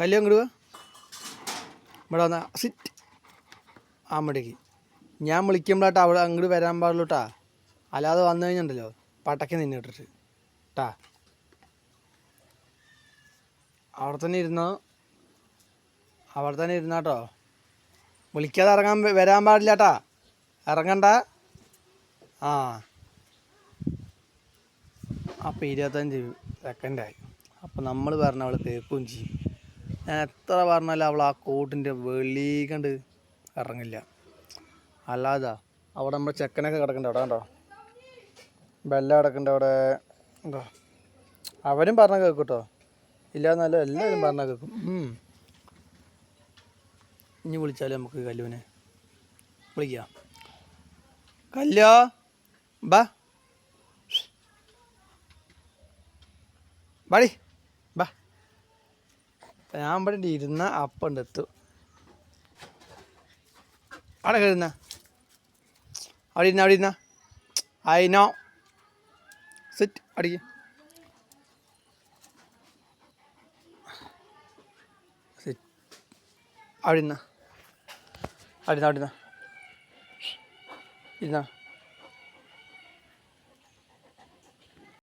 കല്യാണം കിടുക ഇവിടെ വന്ന സിറ്റ് ആ ഞാൻ വിളിക്കുമ്പോഴാട്ടാ അവിടെ അങ്ങോട്ട് വരാൻ പാടുള്ളൂ കേട്ടാ അല്ലാതെ വന്നു കഴിഞ്ഞുണ്ടല്ലോ പടക്കി നിന്നെ ഇട്ടിട്ട്. ട്ടാ. അവിടെ തന്നെ ഇരുന്നോ? അവിടെ തന്നെ ഇരുന്നാട്ടോ. വിളിക്കാതെ ഇറങ്ങാൻ വരാൻ പാടില്ല കേട്ടാ ഇറങ്ങണ്ട. ആ. അപ്പം ഇരുപത്തഞ്ച് സെക്കൻഡായി അപ്പോൾ നമ്മൾ പറഞ്ഞ അവൾ കേൾക്കുകയും ചെയ്യും. ഞാൻ എത്ര പറഞ്ഞാലും അവൾ ആ കോട്ടിന്റെ വെളി കണ്ട് ഇറങ്ങില്ല. അല്ലാതാ അവിടെ നമ്മുടെ ചെക്കനൊക്കെ കിടക്കണ്ട അവിടെ കണ്ടോ? ബെല്ല കിടക്കണ്ട അവിടെ. എന്തോ അവരും പറഞ്ഞ കേൾക്കും കേട്ടോ ഇല്ലാന്നല്ല എല്ലാവരും പറഞ്ഞ കേൾക്കും. ഇനി വിളിച്ചാലും നമുക്ക് കല്ലുവിനെ? വിളിക്കാം. കല്ലോ ബാ ബാടി ഞാൻ ഇവിടെ ഇരുന്ന അപ്പം എത്തു. അവിടെ കയറുന്ന അവിടെ ഇരുന്ന അവിടെ ഇരുന്ന. ഐ നോ സിറ്റ് അടിക്ക് അവിടെ ഇരുന്ന. അവിടെ ഇരുന്ന അവിടെ ഇരുന്ന. ഇരുന്ന.